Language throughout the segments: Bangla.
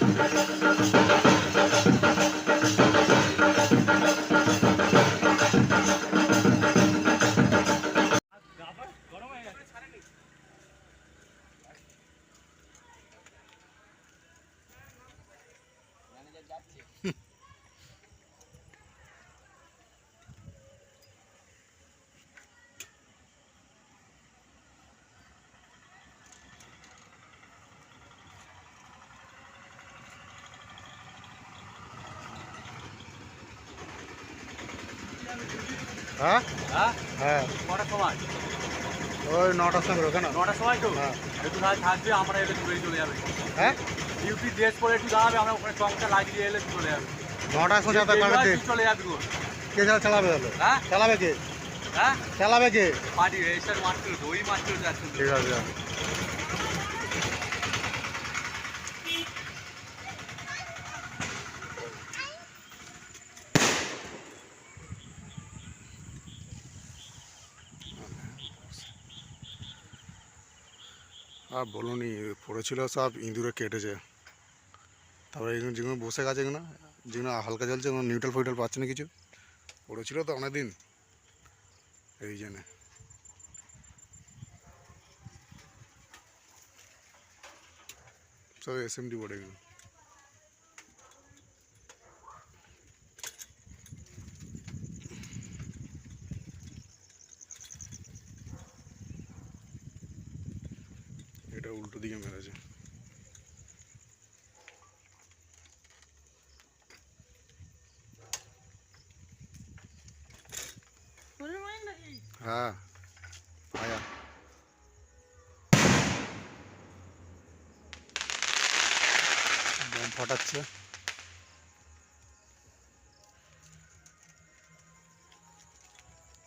হ্যাঁ হ্যাঁ? হ্যাঁ? কটার সময়? ওই নটার সময় বেরো কেন নটার সময় তো? হ্যাঁ। একটু তাহলে থাকবে আমরা এলে দূরে চলে যাবে। হ্যাঁ? ডিউটি ড্রেস পরে একটু দাঁড়াবে আমরা ওখানে চমকা লাগিয়ে এলে চলে যাবে। নটার সময় করবে চলে যাবি গো। কে চালাবে তাহলে? হ্যাঁ? চালাবে কে? হ্যাঁ? চালাবে কে? পার্টি রেজিস্টার মারছিল দই মারছিল যাচ্ছিল। ঠিক আছে। আর বলুনি, পড়েছিল সব, ইঁদুরে কেটেছে। তারপরে এগুলো যেগুলো বসে গেছে এগুলো, যেগুলো হালকা জ্বলছে কোনো নিউট্রাল ফুইটাল পাচ্ছে না কিছু, পড়েছিল তো অনেকদিন। এই জন্যে। সব এস এম ডি বোর্ড এগুলো এটা উল্টো দিকে মেরেছে। হ্যাঁ। আয়া। বোম ফাটাচ্ছে।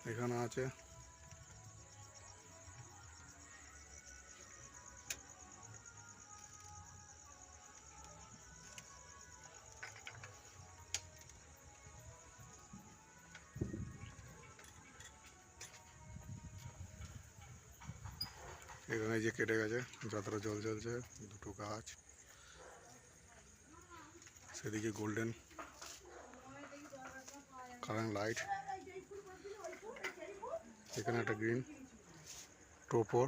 এখানে আছে। এখানে যে কেটে গেছে, যতটা জল জ্বলছে, দুটো গাছ। সেদিকে গোল্ডেন কারেন্ট লাইট এখানে একটা গ্রিন টোপর।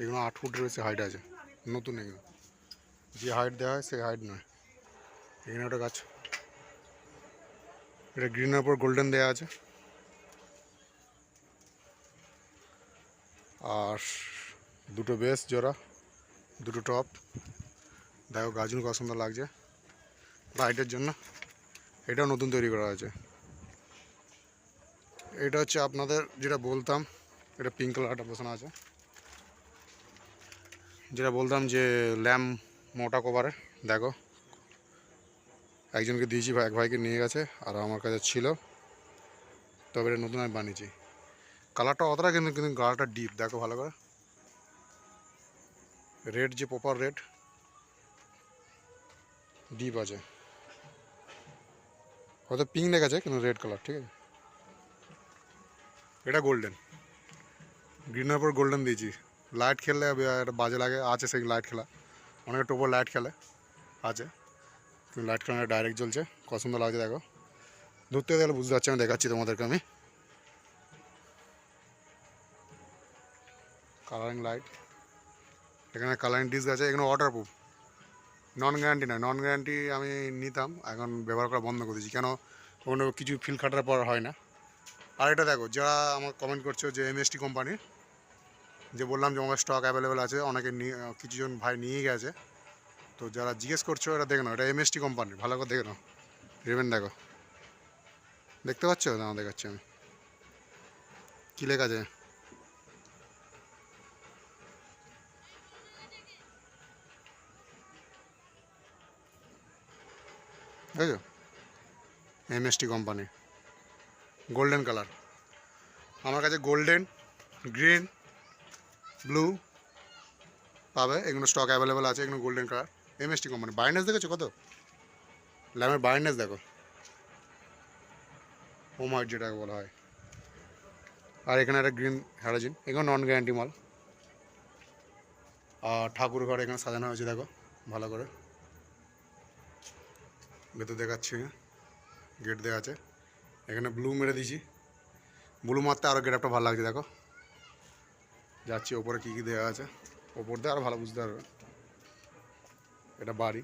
এগুলো আট ফুট রয়েছে হাইট আছে, নতুন এগুলো। যে হাইট দেওয়া হয়, সেই হাইট নয়। এখানে একটা গাছ। এটা গ্রিনের উপর গোল্ডেন দেওয়া আছে। আর দুটো বেস জোড়া, দুটো টপ। দেখো গাছগুলো কত সুন্দর লাগছে। লাইটের জন্য এটাও নতুন তৈরি করা হয়েছে। এটা হচ্ছে আপনাদের যেটা বলতাম, এটা পিঙ্ক কালারটা বসানো আছে। যেটা বলতাম যে ল্যাম্প মোটা কভারে, দেখো। একজনকে দিয়েছি, এক ভাইকে নিয়ে গেছে, আর আমার কাছে ছিল। তবে এটা নতুন আমি বানিয়েছি। কালারটা অতটা কিন্তু কিন্তু কালারটা ডিপ দেখো ভালো করে। রেড যে প্রপার রেড ডিপ আছে। হয়তো পিঙ্ক দেখাচ্ছে, কিন্তু রেড কালার ঠিক আছে? এটা গোল্ডেন গ্রিনের উপর গোল্ডেন দিয়েছি। লাইট খেললে একটা বাজে লাগে, আছে সেই লাইট খেলা। অনেকে টোপর লাইট খেলে, আছে। লাইট খেলা ডাইরেক্ট জ্বলছে কত সুন্দর লাগছে, দেখো। থেকে দেখলে বুঝতে পারছি, আমি দেখাচ্ছি তোমাদেরকে আমি। কালারিং লাইট এখানে কালারিং ডিস্ক আছে, এখানে ওয়াটার প্রুফ নন গ্যারান্টি নয় নন গ্যারান্টি আমি নিতাম, এখন ব্যবহার করা বন্ধ করে দিয়েছি। কেন? কোনো কিছু ফিল খাটার পর হয় না। আর এটা দেখো, যারা আমার কমেন্ট করছ যে এমএসটি কোম্পানির যে বললাম যে আমার স্টক অ্যাভেলেবেল আছে, অনেকে কিছুজন ভাই নিয়ে গেছে। তো যারা জিজ্ঞেস করছ, এটা দেখে নাও, এটা এমএসটি কোম্পানির ভালো করে দেখে নাও। রেবেন দেখো। দেখতে পাচ্ছ? না, দেখাচ্ছি আমি। কী লেখা আছে? বুঝছ এমএসটি কোম্পানি গোল্ডেন কালার আমার কাছে গোল্ডেন গ্রিন ব্লু পাবে। এগুলো স্টক অ্যাভেলেবেল আছে, এগুলো গোল্ডেন কালার এমএসটি কোম্পানি বাইন্ডেস দেখেছ কত? ল্যামের বাইন্ডেস দেখো। হোম হোয়াইট যেটাকে বলা হয়। আর এখানে একটা গ্রিন হ্যালোজিন এগুলো নন গ্যারান্টি মাল। আর ঠাকুর ঘর এখানে সাজানো হয়েছে, দেখো, ভালো করে। ভেতর দেখাচ্ছি গেট দেওয়া আছে। এখানে ব্লু মেরে দিয়েছি। ব্লু মারতে আরও গেটআপটা ভালো লাগছে, দেখো। যাচ্ছি, ওপরে কী কী দেওয়া আছে। ওপর দিয়ে আরও ভালো বুঝতে পারবে। এটা বাড়ি।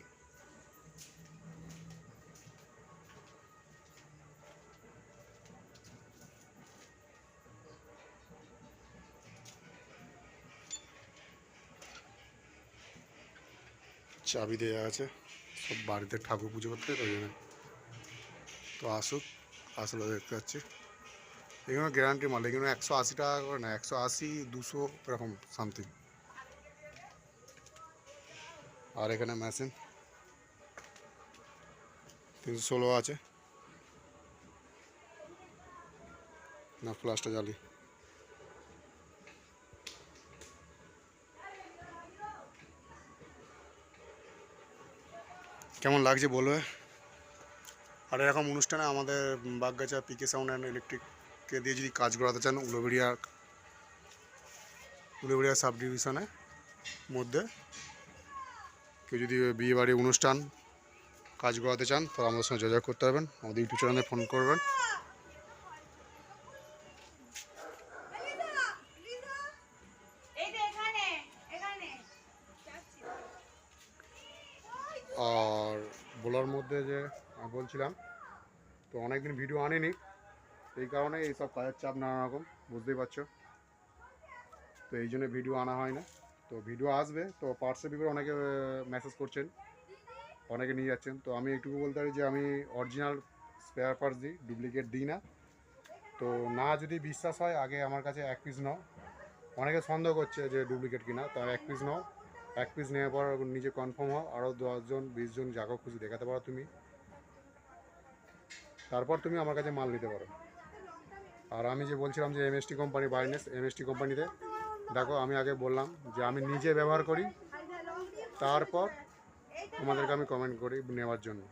চাবি দেওয়া আছে। সব বাড়িতে ঠাকুর পুজো করতে ওই জন্য। তো আসুক, আসলে দেখতে পাচ্ছি এগুলো গ্যারান্টি মাল, এগুলো একশো আশি টাকা করে না, একশো আশি, দুশো, এরকম সামথিং আর এখানে মেশিন তিনশো ষোলো আছে। না ফ্লাশটা জ্বালি কেমন লাগছে বলবে? আর এরকম অনুষ্ঠানে আমাদের বাগগাছা পিকে সাউন্ড অ্যান্ড ইলেকট্রিককে দিয়ে যদি কাজ করাতে চান উলোবেড়িয়া উলোবেড়িয়া সাব ডিভিশনে মধ্যে কেউ যদি বিয়ে বাড়ি অনুষ্ঠান কাজ করাতে চান তো আমাদের সঙ্গে যোগাযোগ করতে পারবেন। আমাদের ইউটিউব চ্যানেলে ফোন করবেন। এই যে এখানে এখানে আর বলার মধ্যে যে বলছিলাম, তো অনেকদিন ভিডিও আনিনি, এই কারণে এইসব কাজের চাপ নানা রকম, বুঝতেই পারছ? তো এই জন্য ভিডিও আনা হয় না তো ভিডিও আসবে, তো পার্সেল বিপরে অনেকে মেসেজ করছেন, অনেকে নিয়ে যাচ্ছেন, তো আমি একটুকু বলতে পারি যে আমি অরিজিনাল স্পেয়ার পার্টস দিই ডুপ্লিকেট দিই না। তো না যদি বিশ্বাস হয়, আগে আমার কাছে এক পিস নাও। অনেকে সন্দেহ করছে যে ডুপ্লিকেট কিনা, তো এক পিস নাও। এক পিস নেওয়ার পর নিজে কনফার্ম হও আরও দশজন, বিশজন যাকে খুশি দেখাতে পারো তুমি। তারপর তুমি আমার কাছে মাল নিতে পারো। আর আমি যে বলছিলাম যে এমএসটি কোম্পানি বাইনেস এমএসটি কোম্পানিতে দেখো আমি আগে বললাম যে আমি নিজে ব্যবহার করি, তারপর তোমাদেরকে আমি কমেন্ট করি নেওয়ার জন্য।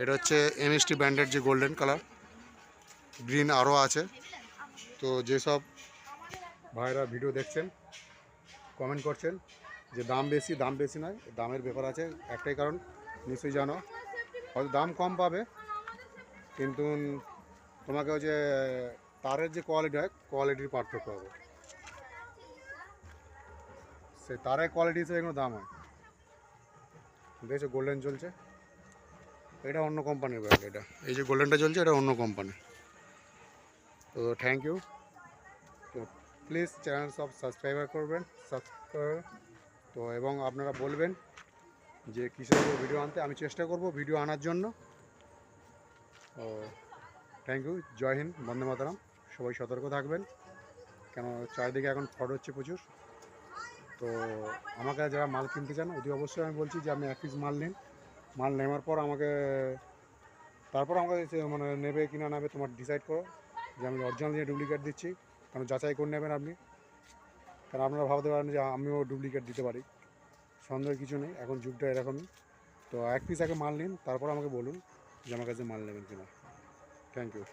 এটা হচ্ছে এমএসটি ব্র্যান্ডের যে গোল্ডেন কালার গ্রিন আরও আছে। তো যেসব ভাইরা ভিডিও দেখছেন কমেন্ট করছেন যে দাম বেশি দাম বেশি নয়, দামের ব্যাপার আছে, একটাই কারণ, নিশ্চয়ই জানো। হয়তো দাম কম পাবে, কিন্তু তোমাকে যে, তারের যে কোয়ালিটি হয় কোয়ালিটির পার্থক্য হবে। সে তারের কোয়ালিটি হিসেবে এগুলো দাম হয়। দেখছ গোল্ডেন চলছে। এটা অন্য কোম্পানির ব্র্যান্ড এটা। এই যে গোল্ডেনটা চলছে, এটা অন্য কোম্পানি তো থ্যাংক ইউ তো প্লিজ চ্যানেল সব সাবস্ক্রাইবার করবেন সাবস্ক্রাইব তো এবং আপনারা বলবেন যে কিসের উপর ভিডিও আনতে, আমি চেষ্টা করব ভিডিও আনার জন্য। ও থ্যাংক ইউ জয় হিন্দ, বন্দে মাতারাম। সবাই সতর্ক থাকবেন। কেন চারিদিকে এখন ফট হচ্ছে প্রচুর। তো আমাকে যারা মাল কিনতে চান, অতি অবশ্যই আমি বলছি যে আপনি এক পিস মাল নিন। মাল নেওয়ার পর আমাকে, তারপর আমাকে মানে নেবে কি না নেবে তোমার ডিসাইড করো। যে আমি অরিজিনাল নিয়ে ডুপ্লিকেট দিচ্ছি কারণ যাচাই করে নেবেন আপনি। কারণ আপনারা ভাবতে পারেন যে আমিও ডুপ্লিকেট দিতে পারি। সন্দেহের কিছু নেই, এখন যুগটা এরকমই। তো এক পিস আগে মাল নিন, তারপর আমাকে বলুন যে আমার কাছে মাল নেবেন কিনা। Thank you